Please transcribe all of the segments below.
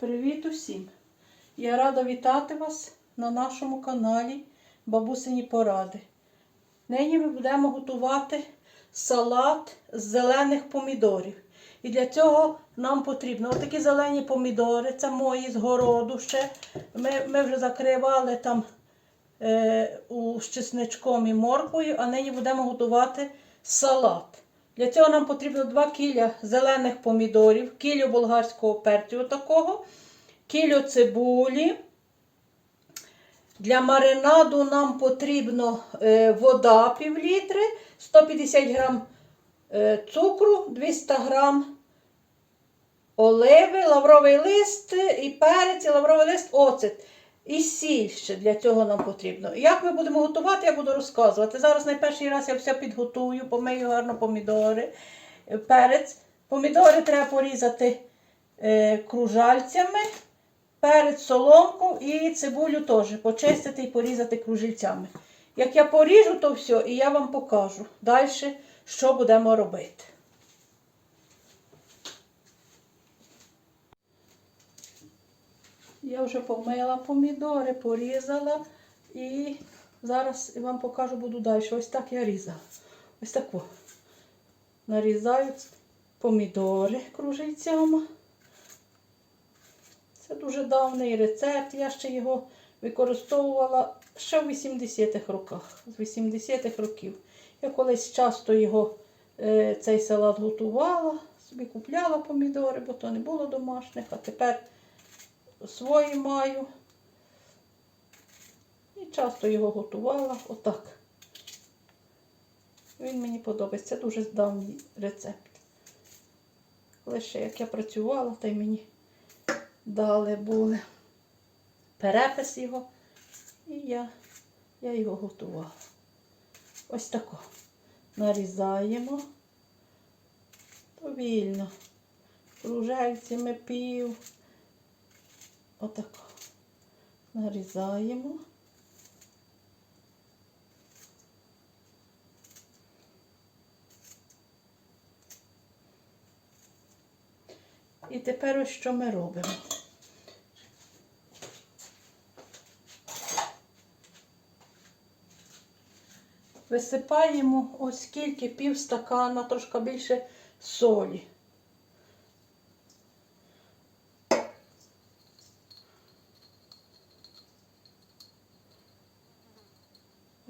Привіт усім! Я рада вітати вас на нашому каналі Бабусині Поради. Нині ми будемо готувати салат з зелених помідорів. І для цього нам потрібно отакі зелені помідори, це мої з городу ще. Ми, ми вже закривали там е, у, з чесничком і морквою, а нині будемо готувати салат. Для цього нам потрібно 2 кіля зелених помідорів, кілю болгарського перцю такого, кілю цибулі. Для маринаду нам потрібно е, вода пів літри, 150 грам е, цукру, 200 грам оливи, лавровий лист і перець, і лавровий лист, оцет. І сіль ще для цього нам потрібно. Як ми будемо готувати, я буду розказувати. Зараз на перший раз я все підготую, помию гарно помідори, е, перець. Помідори треба порізати е, кружальцями, перець соломку і цибулю теж почистити і порізати кружальцями. Як я поріжу, то все, і я вам покажу далі, що будемо робити. Я вже помила помідори, порізала і зараз вам покажу буду далі. Ось так я різала. Ось так. Нарізаю помідори кружельцями. Це дуже давній рецепт. Я ще його використовувала ще в 80-х роках. З 80-х років. Я колись часто його, е, цей салат готувала, собі купляла помідори, бо то не було домашніх, а тепер свої маю. І часто його готувала отак. Він мені подобається. Це дуже давній рецепт. Коли ще як я працювала, то й мені дали були перепис його. І я, я його готувала. Ось тако. Нарізаємо повільно. Кружельцями пів. Отако. Нарізаємо. І тепер ось що ми робимо. Висипаємо ось скільки пів стакана, трошки більше солі.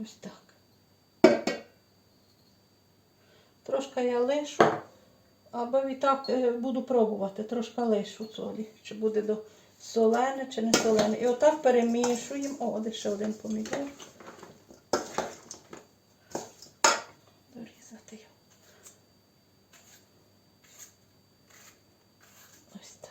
Ось так. Трошки я лишу, або відтак так буду пробувати, трошки лишу солі, чи буде до солене, чи не солене. І отак перемішуємо. О, де ще один помідор. Дорізати його. Ось так.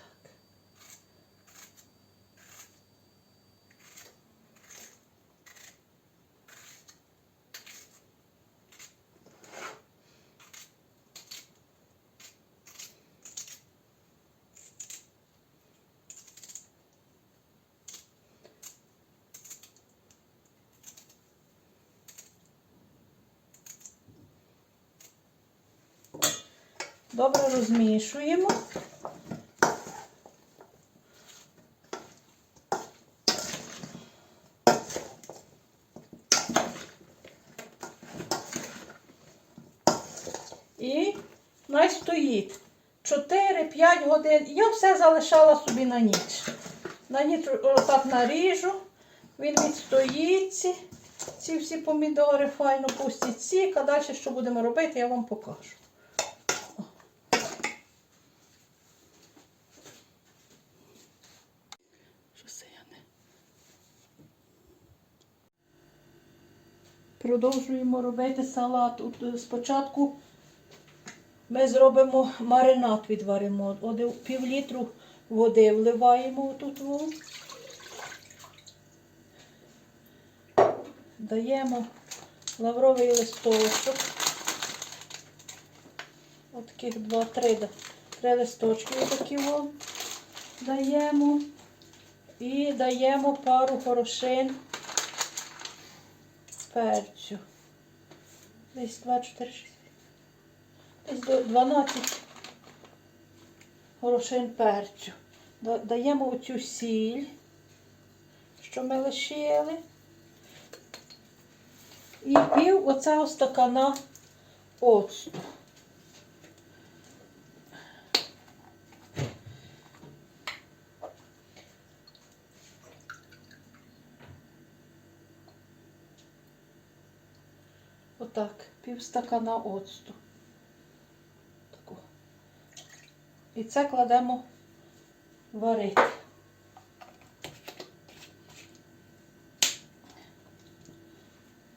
Добре розмішуємо. І най стоїть 4-5 годин. Я все залишала собі на ніч. На ніч отак наріжу, він відстоїться. Ці всі помідори файно пустять сік, а далі що будемо робити, я вам покажу. Що це я не? Продовжуємо робити салат. Е, Спочатку ми зробимо маринад, відваримо. Пів літру води вливаємо тут. Даємо лавровий листочок. Отаких два-три три листочки отакі во. даємо. І даємо пару горошин перцю. Десь 2, 4, 6. Десь до 12 горошин перцю. Даємо оцю сіль, що ми лишили. І пів оцього стакана оцту. Отак, пів стакана оцту. Таку. І це кладемо варити.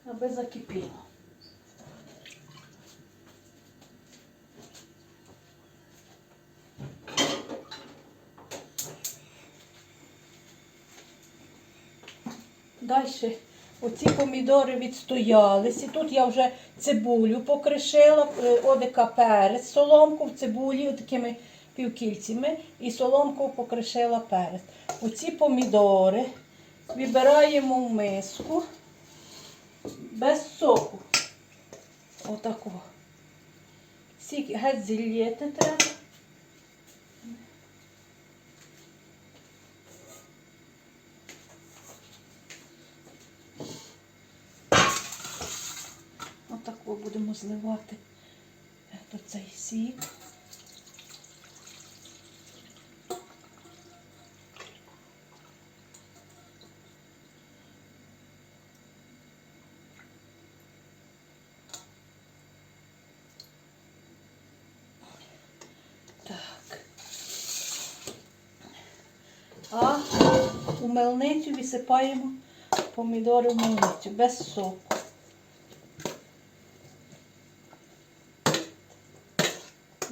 Аби закипіло. Далі оці помідори відстоялись. І тут я вже цибулю покришила, е, одика перець, соломку в цибулі такими півкільцями і соломку покришила перець. Оці помідори вибираємо в миску без соку. Отаку. Сік геть зілєти треба. Будемо зливати е, цей сік. Так. А у мельницю висипаємо помідори в мельницю без соку.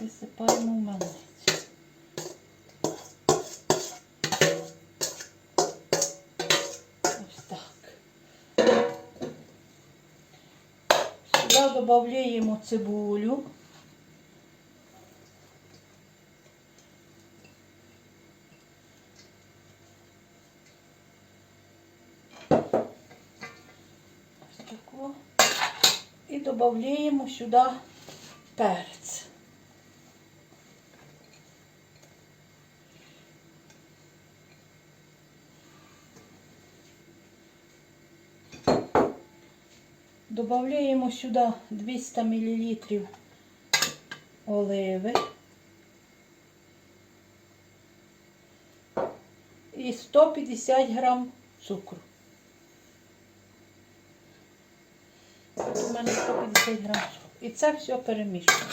Висипаємо в мельницю. Ось так. Сюди додаємо цибулю. Ось таку. І додаємо сюди перець. Добавляємо сюди 200 мл оливи і 150 грам цукру. У мене 150 г цукру. І це все перемішуємо.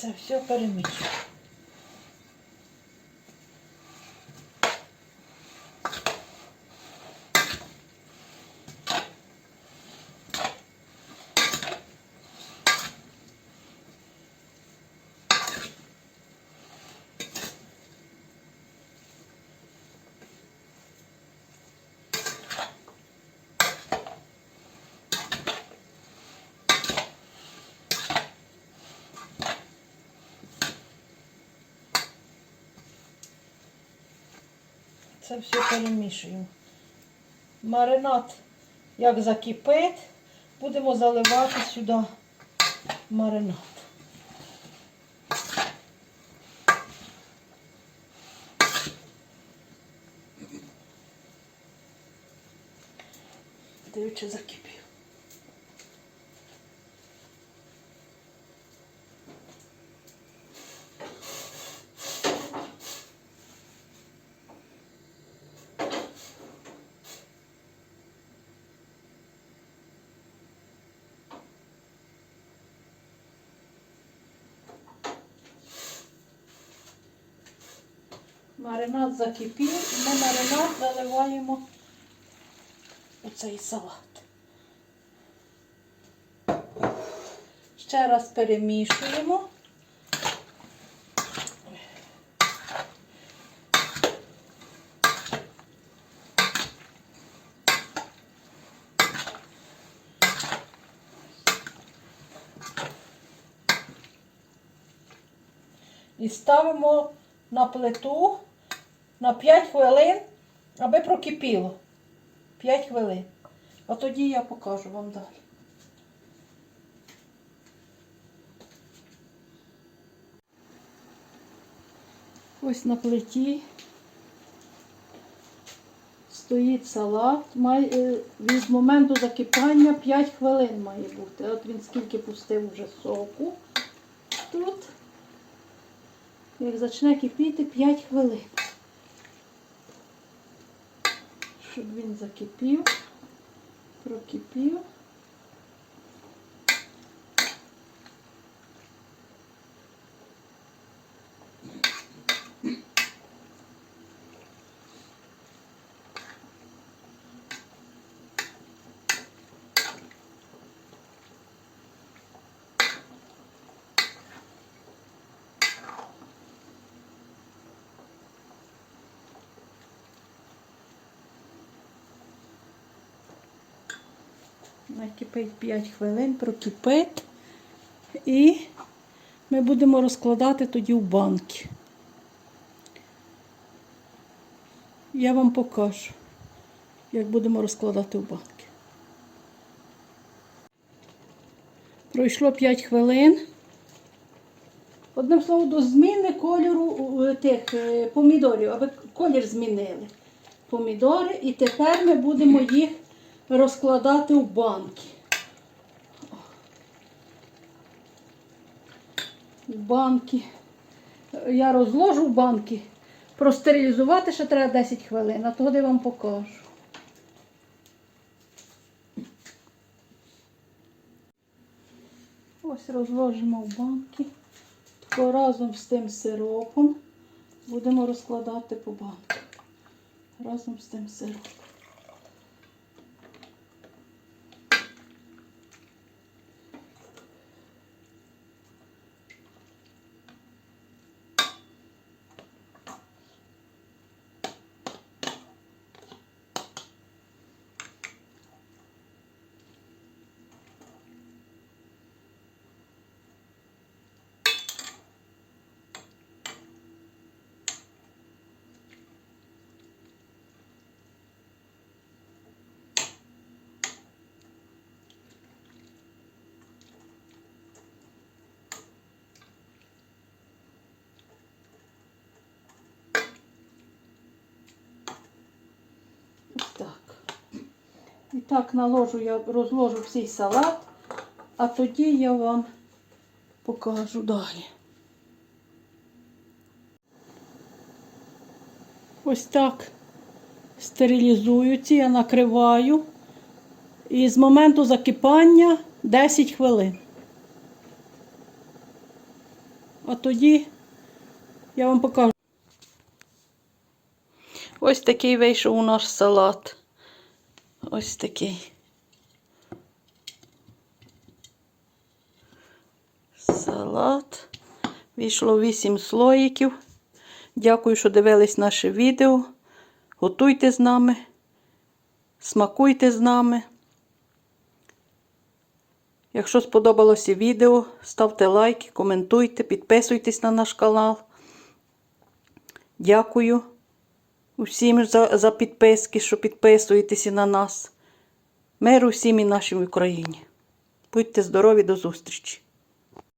Це все перемішуємо. Це все перемішуємо. Маринад, як закипить, будемо заливати сюди маринад. Дивіться, закипів. Маринад закипів, ми маринад заливаємо у цей салат. Ще раз перемішуємо. І ставимо на плиту на 5 хвилин, аби прокипіло. 5 хвилин. А тоді я покажу вам далі. Ось на плиті стоїть салат. Е, від моменту закипання 5 хвилин має бути. От він скільки пустив вже соку тут. Як почне кипіти 5 хвилин. Щоб він закипів, прокипів. Накипить 5 хвилин, прокипить. І ми будемо розкладати тоді в банки. Я вам покажу, як будемо розкладати в банки. Пройшло 5 хвилин. Одним словом, до зміни кольору тих е, помідорів, аби колір змінили. Помідори, і тепер ми будемо їх розкладати в банки. Банки. Я розложу банки. Простерилізувати ще треба 10 хвилин, а тоді вам покажу. Ось розложимо в банки. Тако разом з тим сиропом будемо розкладати по банках. Разом з тим сиропом. І так наложу, я розложу всій салат, а тоді я вам покажу далі. Ось так стерилізую ці, я накриваю. І з моменту закипання 10 хвилин. А тоді я вам покажу. Ось такий вийшов у нас салат. Ось такий. Салат. Вийшло 8 слоїків. Дякую, що дивились наше відео. Готуйте з нами, смакуйте з нами. Якщо сподобалося відео, ставте лайки, коментуйте, підписуйтесь на наш канал. Дякую усім за, за підписки, що підписуєтеся на нас. Миру всім і нашій Україні. Будьте здорові, до зустрічі!